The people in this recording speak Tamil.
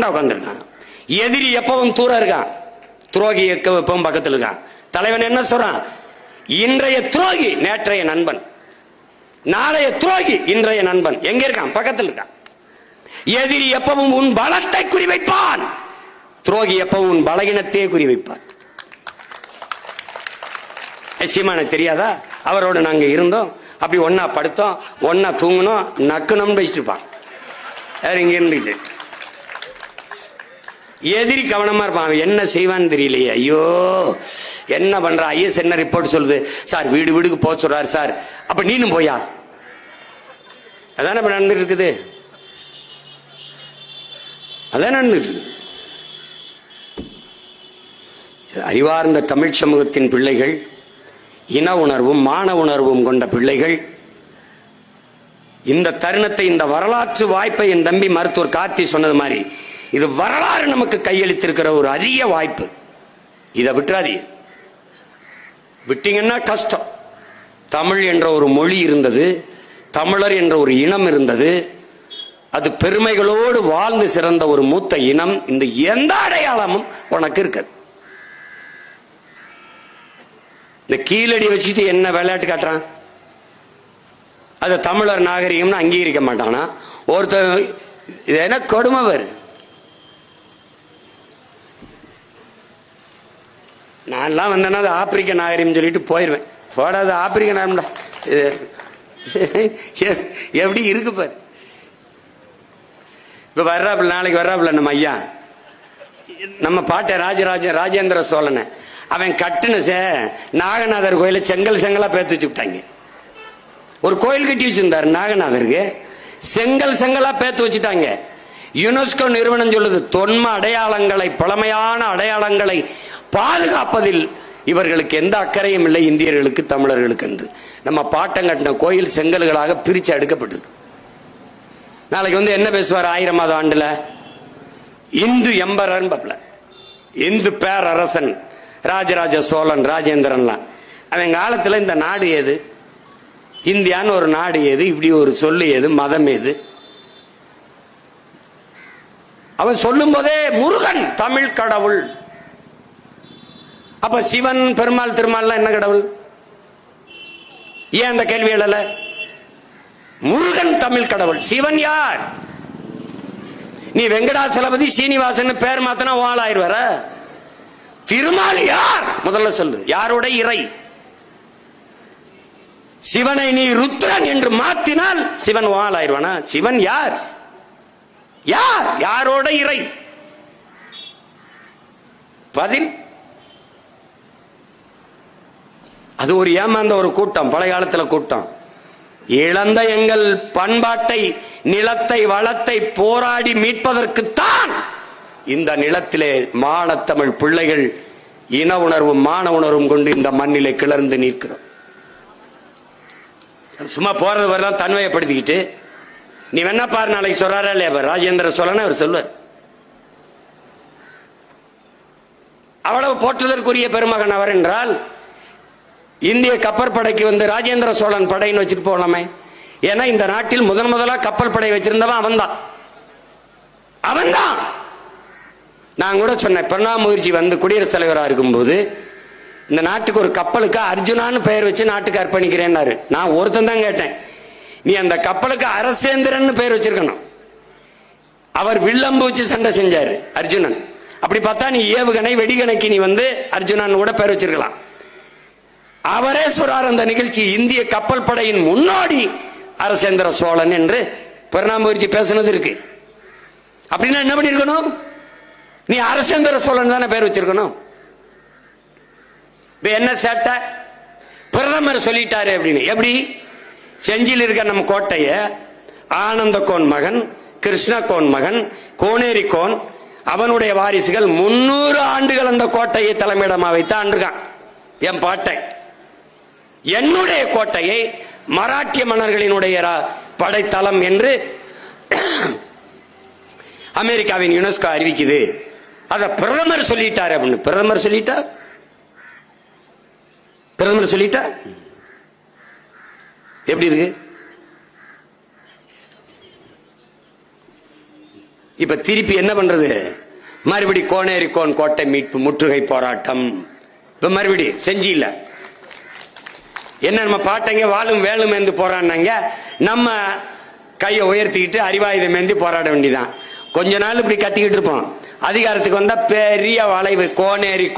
தான்டா உட்காந்துருக்கான் எதிரி எப்பவும் தூரம் இருக்கான். துரோகி எப்பவும் பக்கத்தில் இருக்கான். தலைவன் என்ன சொல்றான்? இன்றைய துரோகி நேற்றைய நண்பன். நாளைய துரோகி இன்றைய நண்பன். எங்க இருக்கான்? பக்கத்தில் இருக்கான். எதிரி எப்பவும் உன் பலத்தை குறிவைப்பான். துரோகி எப்பவும் உன் பலகீனத்தையே குறிவைப்பான். சீமான தெரியாதா? அவரோட நாங்க இருந்தோம். அப்படி ஒன்னா படுத்தோம். ஒன்னா தூங்கணும் நக்கணும்னு வச்சுட்டு இருப்பான். இங்க இருந்துட்டு எதிரி கவனமா இருப்பான் அவன் என்ன செய்வான்னு தெரியலையே. ஐயோ என்ன பண்ற? ஐஎஸ் என்ன ரிப்போர்ட் சொல்லுது? சார் வீடு வீடுக்கு போக சொல்றாரு சார். அப்ப நீனும் போயா? அதான் இப்ப நடந்துட்டு இருக்குது. அதான் நடந்துட்டு இருக்குது. அறிவார்ந்த தமிழ் சமூகத்தின் பிள்ளைகள் இன உணர்வும் மான உணர்வும் கொண்ட பிள்ளைகள் இந்த தருணத்தை இந்த வரலாற்று வாய்ப்பை என் தம்பி மருத்துவர் கார்த்தி சொன்னது மாதிரி இது வரலாறு நமக்கு கையளித்திருக்கிற ஒரு அரிய வாய்ப்பு. இதை விட்டுறாதீங்க. விட்டீங்கன்னா கஷ்டம். தமிழ் என்ற ஒரு மொழி இருந்தது தமிழர் என்ற ஒரு இனம் இருந்தது அது பெருமைகளோடு வாழ்ந்து சிறந்த ஒரு மூத்த இனம் இந்த எந்த அடையாளமும் உனக்கு இருக்காது. இந்த கீழடி வச்சுட்டு என்ன விளையாட்டு காட்டுறான்? அது தமிழர் நாகரிகம்னு அங்கீகரிக்க மாட்டானா? ஒருத்தன் இது என்ன கொடுமை வரு நான்லாம் வந்தேன்னா அது ஆப்பிரிக்க நாகரிகம் சொல்லிட்டு போயிடுவேன் போடாது ஆப்பிரிக்க நாகரிகம்டா. எப்படி இருக்கு பாரு. இப்ப வர்றாப்புல நாளைக்கு வர்றாப்புல நம்ம ஐயா. நம்ம பாட்டை ராஜராஜ ராஜேந்திர சோழனை. அவன் கட்டுன சே நாகநாதர் கோயில செங்கல் செங்கலா பேத்து வச்சுட்டாங்க ஒரு கோயில் கட்டி வச்சிருந்தாரு நாகநாதருக்கு. செங்கல் செங்கலா பேத்து வச்சுட்டாங்க. யுனெஸ்கோ நிறுவனம் சொல்லுது தொன்ம அடையாளங்களை பழமையான அடையாளங்களை பாதுகாப்பதில் இவர்களுக்கு எந்த அக்கறையும் இல்லை இந்தியர்களுக்கு தமிழர்களுக்கு என்று நம்ம பாட்டம் கட்டின கோயில் செங்கல்களாக பிரிச்சு அடுக்கப்பட்டிருக்கு நாளைக்கு வந்து என்ன பேசுவார் ஆயிரமாவது ஆண்டுல? இந்து எம்பரன் பப்ல இந்து பேரரசன் ராஜராஜ சோழன் ராஜேந்திரன்லாம். அவன் காலத்தில் இந்த நாடு ஏது இந்தியான்னு ஒரு நாடு ஏது இப்படி ஒரு சொல்லு ஏது மதம் ஏது அவன் சொல்லும் போதே முருகன் தமிழ் கடவுள். அப்ப சிவன் பெருமாள் திருமால்லாம் என்ன கடவுள்? ஏன் அந்த கேள்வி எழல? முருகன் தமிழ் கடவுள். சிவன் யார்? நீ வெங்கடாசலபதி சீனிவாசன் பேர் மாத்தினா ஆயிடுவார? திருமால் யார்? முதல்ல சொல்லு. யாரோட இறை? சிவனை நீ ருத்ரன் என்று மாத்தினால் சிவன் வாழாயிருவானா சிவன் யார்? யார்? யாரோட இறை? பதில் அது ஒரு ஏமாந்த ஒரு கூட்டம் பழைய காலத்துல கூட்டம். இழந்த எங்கள் பண்பாட்டை நிலத்தை வளத்தை போராடி மீட்பதற்குத்தான் இந்த நிலத்திலே மானத்தமிழ் பிள்ளைகள் இன உணர்வும் மான உணர்வும் கொண்டு இந்த மண்ணிலே கிளர்ந்து நிற்கிறோம். சும்மா போறது வரலாம் தன்மையப்படுத்திக்கிட்டு. நீ வேணா பாரு நாளைக்கு சொல்றாரா இல்லையா ராஜேந்திர சோழன் அவர் சொல்லுவார் அவ்வளவு போற்றுதற்குரிய பெருமகன் அவர் என்றால் இந்திய கப்பற்படைக்கு வந்து ராஜேந்திர சோழன் படைன்னு வச்சுட்டு போகலாமே ஏன்னா இந்த நாட்டில் முதன் முதலா கப்பல் படை வச்சிருந்தவன் அவன்தான். அவன்தான்! நான் கூட சொன்னேன் பிரணாப் முகர்ஜி வந்து குடியரசுத் தலைவராக இருக்கும்போது இந்த நாட்டுக்கு ஒரு கப்பலுக்கு அர்ஜுனான்னு பெயர் வச்சு நாட்டுக்கு அர்ப்பணிக்கிறேன்னாரு. நான் ஒருத்தன் தான் கேட்டேன் நீ அந்த கப்பலுக்கு அரசேந்திரன் பெயர் வச்சிருக்கணும். அவர் வில்லம்பு வச்சு சண்டை செஞ்சாரு அர்ஜுனன். அப்படி பார்த்தா நீ ஏவுகணை வெடிகணைக்கு நீ வந்து அர்ஜுனன் கூட பெயர் வச்சிருக்கலாம். அவரே சொல்றார் அந்த நிகழ்ச்சி இந்திய கப்பல் படையின் முன்னோடி அரசேந்திர சோழன் என்று பிரணாப் பேசுனது இருக்கு. அப்படின்னா என்ன பண்ணிருக்கணும் நீ அரசேந்திர சோழன் தானே பேர் வச்சிருக்கணும். இப்ப என்ன சேட்டை? பிரதமர் சொல்லிட்டாரு அப்படின்னு. எப்படி? செஞ்சியில் இருக்க நம்ம கோட்டைய ஆனந்த கோன் மகன் கிருஷ்ண கோன் மகன் கோனேரி கோன் அவனுடைய வாரிசுகள் முன்னூறு ஆண்டுகள் அந்த கோட்டையை தலைமையிடமா வைத்து இருக்கான். என் பாட்டை. என்னுடைய கோட்டையை மராட்டிய மன்னர்களினுடைய ரா- படைத்தளம் என்று அமெரிக்காவின் யுனெஸ்கோ அறிவிக்குது. அத பிரதமர் சொல்லிட்டார் அப்படின்னு. பிரதமர் சொல்லிட்டார் பிரதமர் சொல்லிட்டா? எப்படி இருக்கு? இப்ப திருப்பி என்ன பண்றது? மறுபடி கோனேரி கோன் கோட்டை மீட்பு முற்றுகை போராட்டம். இப்ப மறுபடி செஞ்சில என்ன நம்ம பாட்டங்க வாழும் வேலும் ஏந்து போராடினாங்க. நம்ம கையை உயர்த்திக்கிட்டு அறிவாயுதம் ஏந்தி போராட வேண்டியதான் கொஞ்ச நாள் இப்படி கத்திக்கிட்டு இருப்போம். அதிகாரத்துக்கு வந்தா பெரிய வளைவு கோனேரி